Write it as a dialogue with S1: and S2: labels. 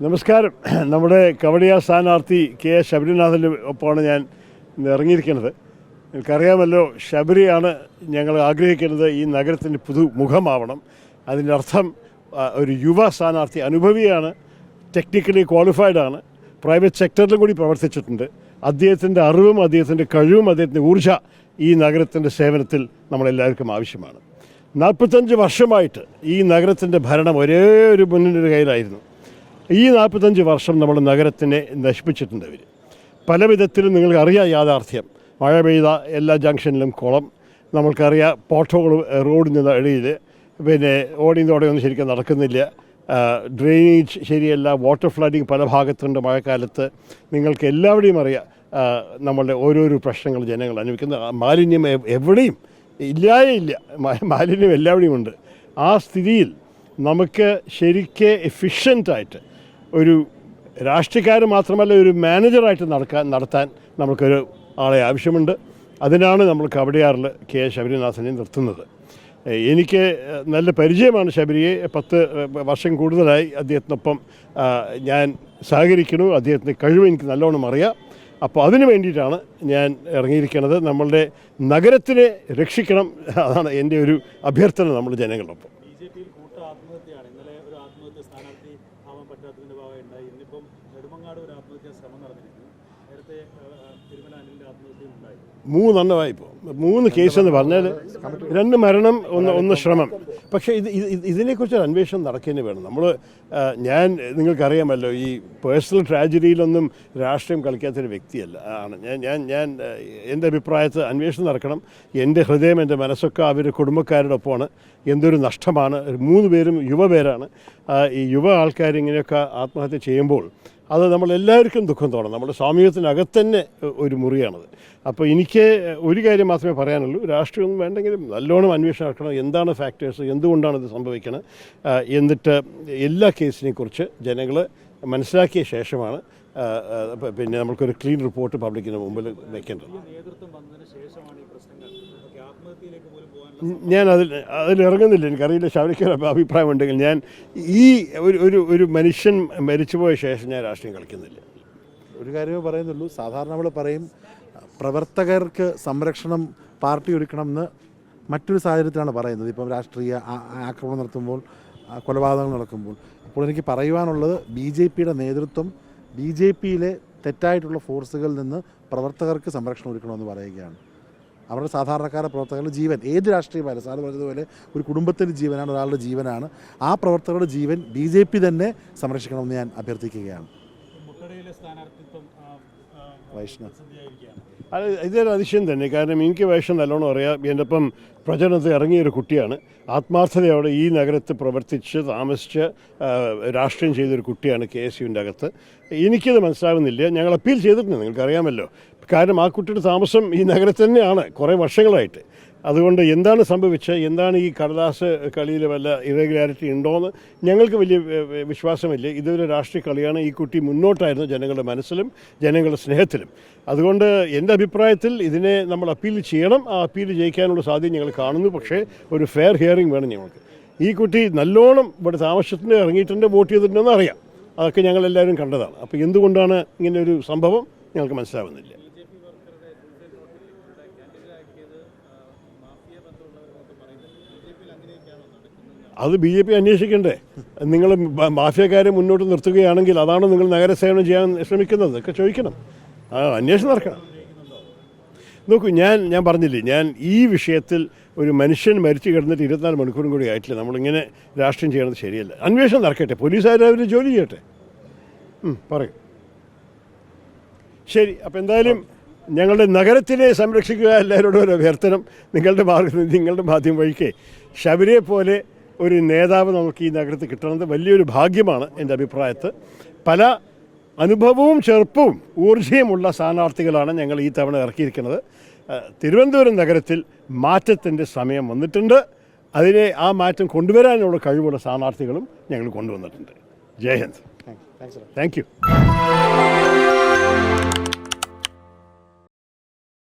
S1: നമസ്കാരം. നമ്മുടെ കവടിയ സ്ഥാനാർത്ഥി കെ എസ് ശബരിനാഥന്റെ ഒപ്പമാണ് ഞാൻ ഇറങ്ങിയിരിക്കുന്നത്. എനിക്കറിയാമല്ലോ ശബരിയാണ് ഞങ്ങൾ ആഗ്രഹിക്കുന്നത് ഈ നഗരത്തിന്റെ പുതു മുഖമാവണം അതിന്റെ അർത്ഥം ഒരു യുവ സ്ഥാനാർത്ഥി അനുഭവിയാണ് ടെക്നിക്കലി ക്വാളിഫൈഡ് ആണ് പ്രൈവറ്റ് സെക്ടറിലും കൂടി പ്രവർത്തിച്ചിട്ടുണ്ട്. അദ്ദേഹത്തിന്റെ അറിവും അദ്ദേഹത്തിന്റെ കഴിവും അദ്ദേഹത്തിന്റെ ഊർജ ഈ നഗരത്തിന്റെ സേവനത്തിൽ നമ്മളെല്ലാവർക്കും ആവശ്യമാണ്. നാൽപ്പത്തഞ്ച് വർഷമായിട്ട് ഈ നഗരത്തിന്റെ ഭരണം ഒരേ ഒരു മുന്നിന്റെ കയ്യിലായിരുന്നു. ഈ നാൽപ്പത്തഞ്ച് വർഷം നമ്മൾ നഗരത്തിനെ നശിപ്പിച്ചിട്ടുണ്ട് ഇവർ പല വിധത്തിലും നിങ്ങൾക്ക് അറിയാം യാഥാർത്ഥ്യം. മഴ പെയ്ത എല്ലാ ജംഗ്ഷനിലും കുളം. നമ്മൾക്കറിയാം പോട്ടോകൾ റോഡിന് ഇടയിൽ. പിന്നെ ഓടിയതോടെയൊന്നും ശരിക്കും നടക്കുന്നില്ല. ഡ്രെയിനേജ് ശരിയല്ല. വാട്ടർ ഫ്ലഡിങ് പല ഭാഗത്തുണ്ട് മഴക്കാലത്ത്. നിങ്ങൾക്ക് എല്ലാവരുടെയും അറിയാം നമ്മളുടെ ഓരോരോ പ്രശ്നങ്ങൾ ജനങ്ങൾ അനുഭവിക്കുന്ന മാലിന്യം എവിടെയും ഇല്ലായേ ഇല്ല. മാലിന്യം എല്ലാവരുടെയും ഉണ്ട്. ആ സ്ഥിതിയിൽ നമുക്ക് ശരിക്ക് എഫിഷ്യന്റായിട്ട് ഒരു രാഷ്ട്രീയക്കാർ മാത്രമല്ല ഒരു മാനേജറായിട്ട് നടക്കാൻ നടത്താൻ നമുക്കൊരു ആളെ ആവശ്യമുണ്ട്. അതിനാണ് നമ്മൾ കവടിയാറിൽ കെ എസ് ശബരിനാഥനെ നിർത്തുന്നത്. എനിക്ക് നല്ല പരിചയമാണ് ശബരിയെ. പത്ത് വർഷം കൂടുതലായി അദ്ദേഹത്തിനൊപ്പം ഞാൻ സഹകരിക്കുന്നു. അദ്ദേഹത്തിന്റെ കഴിവ് എനിക്ക് നല്ലോണം അറിയാം. അപ്പോൾ അതിനു വേണ്ടിയിട്ടാണ് ഞാൻ ഇറങ്ങിയിരിക്കുന്നത്. നമ്മളുടെ നഗരത്തിനെ രക്ഷിക്കണം. അതാണ് എന്റെ ഒരു അഭ്യർത്ഥന നമ്മൾ ജനങ്ങളൊപ്പം
S2: ബി ജെ പിയിൽ കൂട്ട ആത്മഹത്യയാണ് ഇന്നലെ ഒരു ആത്മഹത്യ സ്ഥാനാർത്ഥി ആവാൻ പറ്റാത്തതിന്റെ ഉണ്ടായി നെടുമങ്ങാട് ഒരു ആത്മഹത്യാ ശ്രമം നടന്നിരിക്കുന്നു.
S1: മൂന്നെണ്ണമായി ഇപ്പോൾ മൂന്ന് കേസ് എന്ന് പറഞ്ഞാൽ രണ്ട് മരണം. ഒന്ന് ഒന്ന് ശ്രമം. പക്ഷേ ഇത് ഇത് ഇത് ഇതിനെക്കുറിച്ച് ഒരു അന്വേഷണം നടക്കേണ്ടി വേണം നമ്മൾ ഞാൻ നിങ്ങൾക്കറിയാമല്ലോ ഈ പേഴ്സണൽ ട്രാജഡിയിലൊന്നും രാഷ്ട്രീയം കളിക്കാത്തൊരു വ്യക്തിയല്ല ആണ്. ഞാൻ ഞാൻ ഞാൻ എന്റെ അഭിപ്രായത്തിൽ അന്വേഷണം നടക്കണം. എന്റെ ഹൃദയം എന്റെ മനസ്സൊക്കെ അവർ കുടുംബക്കാരുടെ ഒപ്പമാണ് എന്തൊരു നഷ്ടമാണ്. മൂന്ന് പേരും യുവപേരാണ് പേരാണ്. ഈ യുവ ആൾക്കാർ ഇങ്ങനെയൊക്കെ ആത്മഹത്യ ചെയ്യുമ്പോൾ അത് നമ്മളെല്ലാവർക്കും ദുഃഖം തോന്നണം നമ്മുടെ സാമൂഹ്യത്തിനകത്ത് തന്നെ ഒരു മുറിയാണത്. അപ്പോൾ എനിക്ക് ഒരു കാര്യം മാത്രമേ പറയാനുള്ളൂ. രാഷ്ട്രീയമൊന്നും വേണ്ടെങ്കിലും നല്ലോണം അന്വേഷണം നടക്കണം. എന്താണ് ഫാക്ടേഴ്സ് എന്തുകൊണ്ടാണ് ഇത് സംഭവിക്കുന്നത് എന്നിട്ട് എല്ലാ കേസിനെ കുറിച്ച് ജനങ്ങൾ മനസ്സിലാക്കിയ ശേഷമാണ് പിന്നെ നമുക്കൊരു ക്ലീൻ റിപ്പോർട്ട് പബ്ലിക്കിന് മുമ്പിൽ
S2: ശേഷമാണ് ഈ പ്രശ്നങ്ങൾ ഒക്കെ ആത്മഹത്യയിലേക്ക് പോലും പോകാൻ
S1: ഞാൻ അതിൽ അതിലിറങ്ങുന്നില്ല എനിക്കറിയില്ല ശബരിക്ക് അഭിപ്രായം ഉണ്ടെങ്കിൽ ഞാൻ ഈ ഒരു ഒരു ഒരു മനുഷ്യൻ മരിച്ചുപോയ ശേഷം ഞാൻ രാഷ്ട്രീയം കളിക്കുന്നില്ല.
S3: ഒരു കാര്യമേ പറയുന്നുള്ളൂ. സാധാരണ നമ്മൾ പറയും പ്രവർത്തകർക്ക് സംരക്ഷണം പാർട്ടി ഒരുക്കണമെന്ന് മറ്റൊരു സാഹചര്യത്തിലാണ് പറയുന്നത്. ഇപ്പം രാഷ്ട്രീയ ആക്രമണം നടത്തുമ്പോൾ കൊലപാതകങ്ങൾ നടക്കുമ്പോൾ. അപ്പോൾ എനിക്ക് പറയുവാനുള്ളത് ബി ജെ പിയുടെ നേതൃത്വം ബി ജെ പിയിലെ തെറ്റായിട്ടുള്ള ഫോഴ്സുകളിൽ നിന്ന് പ്രവർത്തകർക്ക് സംരക്ഷണം ഒരുക്കണമെന്ന് പറയുകയാണ്. അവരുടെ സാധാരണക്കാരുടെ പ്രവർത്തകരുടെ ജീവൻ. ഏത് രാഷ്ട്രീയമായാലും സാറ് പറഞ്ഞതുപോലെ ഒരു കുടുംബത്തിന്റെ ജീവനാണ് ഒരാളുടെ ജീവനാണ്. ആ പ്രവർത്തകരുടെ ജീവൻ ബി ജെ പി തന്നെ സംരക്ഷിക്കണമെന്ന് ഞാൻ അഭ്യർത്ഥിക്കുകയാണ്. വൈഷ്ണവ്.
S1: അത് ഇതൊരു അതിശയം തന്നെ. കാരണം എനിക്ക് വേഷം നല്ലോണം അറിയാം. എന്റെ ഒപ്പം പ്രചരണത്തിൽ ഇറങ്ങിയൊരു കുട്ടിയാണ്. ആത്മാർത്ഥതയോടെ ഈ നഗരത്ത് പ്രവർത്തിച്ച് താമസിച്ച് രാഷ്ട്രീയം ചെയ്തൊരു കുട്ടിയാണ് കെ എസ് യുവിന്റെ അകത്ത്. എനിക്കത് മനസ്സിലാവുന്നില്ല. ഞങ്ങൾ അപ്പീൽ ചെയ്തിട്ടുണ്ട്. നിങ്ങൾക്കറിയാമല്ലോ. കാരണം ആ കുട്ടിയുടെ താമസം ഈ നഗരത്തിൽ തന്നെയാണ് കുറേ വർഷങ്ങളായിട്ട്. അതുകൊണ്ട് എന്താണ് സംഭവിച്ചത്? എന്താണ് ഈ കടലാസ് കളിയിൽ വല്ല ഇറഗുലാരിറ്റി ഉണ്ടോയെന്ന് ഞങ്ങൾക്ക് വലിയ വിശ്വാസമില്ല. ഇതൊരു രാഷ്ട്രീയ കളിയാണ്. ഈ കുട്ടി മുന്നോട്ടായിരുന്നു ജനങ്ങളുടെ മനസ്സിലും ജനങ്ങളുടെ സ്നേഹത്തിലും. അതുകൊണ്ട് എന്റെ അഭിപ്രായത്തിൽ ഇതിനെ നമ്മൾ അപ്പീൽ ചെയ്യണം. ആ അപ്പീൽ ജയിക്കാനുള്ള സാധ്യത ഞങ്ങൾ കാണുന്നു. പക്ഷേ ഒരു ഫെയർ ഹിയറിംഗ് വേണം ഞങ്ങൾക്ക്. ഈ കുട്ടി നല്ലോണം ഇവിടെ താമസത്തിന് ഇറങ്ങിയിട്ടുണ്ട് വോട്ട് ചെയ്തിട്ടുണ്ടെന്ന് അറിയാം. അതൊക്കെ ഞങ്ങളെല്ലാവരും കണ്ടതാണ്. അപ്പോൾ എന്തുകൊണ്ടാണ് ഇങ്ങനെ ഒരു സംഭവം? ഞങ്ങൾക്ക് മനസ്സിലാവുന്നില്ല. അത് ബി ജെ പി അന്വേഷിക്കണ്ടേ? നിങ്ങൾ മാഫിയക്കാരെ മുന്നോട്ട് നിർത്തുകയാണെങ്കിൽ അതാണ് നിങ്ങൾ നഗരസേവനം ചെയ്യാൻ ശ്രമിക്കുന്നത്. ഒക്കെ ചോദിക്കണം. അന്വേഷണം നടക്കണം. നോക്കൂ ഞാൻ ഞാൻ പറഞ്ഞില്ലേ ഞാൻ ഈ വിഷയത്തിൽ ഒരു മനുഷ്യൻ മരിച്ചു കിടന്നിട്ട് ഇരുപത്തിനാല് മണിക്കൂറും കൂടി ആയിട്ടില്ല. നമ്മളിങ്ങനെ രാഷ്ട്രീയം ചെയ്യണത് ശരിയല്ല. അന്വേഷണം നടക്കട്ടെ. പോലീസുകാർ അവർ ജോലി ചെയ്യട്ടെ? പറയൂ. ശരി അപ്പോൾ എന്തായാലും ഞങ്ങളുടെ നഗരത്തിനെ സംരക്ഷിക്കുക എല്ലാവരോടും ഒരു അഭ്യർത്ഥനം. നിങ്ങളുടെ മാർഗം നിങ്ങളുടെ മാധ്യമം വഴിക്ക്. ശബരിയെ പോലെ ഒരു നേതാവ് നമുക്ക് ഈ നഗരത്തിൽ കിട്ടുന്നത് വലിയൊരു ഭാഗ്യമാണ് എന്റെ അഭിപ്രായത്തിൽ. പല അനുഭവവും ചെറുപ്പവും ഊർജയുമുള്ള സ്ഥാനാർത്ഥികളാണ് ഞങ്ങൾ ഈ തവണ ഇറക്കിയിരിക്കുന്നത്. തിരുവനന്തപുരം നഗരത്തിൽ മാറ്റത്തിന്റെ സമയം വന്നിട്ടുണ്ട്. അതിനെ ആ മാറ്റം കൊണ്ടുവരാനുള്ള കഴിവുള്ള സ്ഥാനാർത്ഥികളും ഞങ്ങൾ കൊണ്ടുവന്നിട്ടുണ്ട്. ജയ് ഹിന്ദ്. Thank you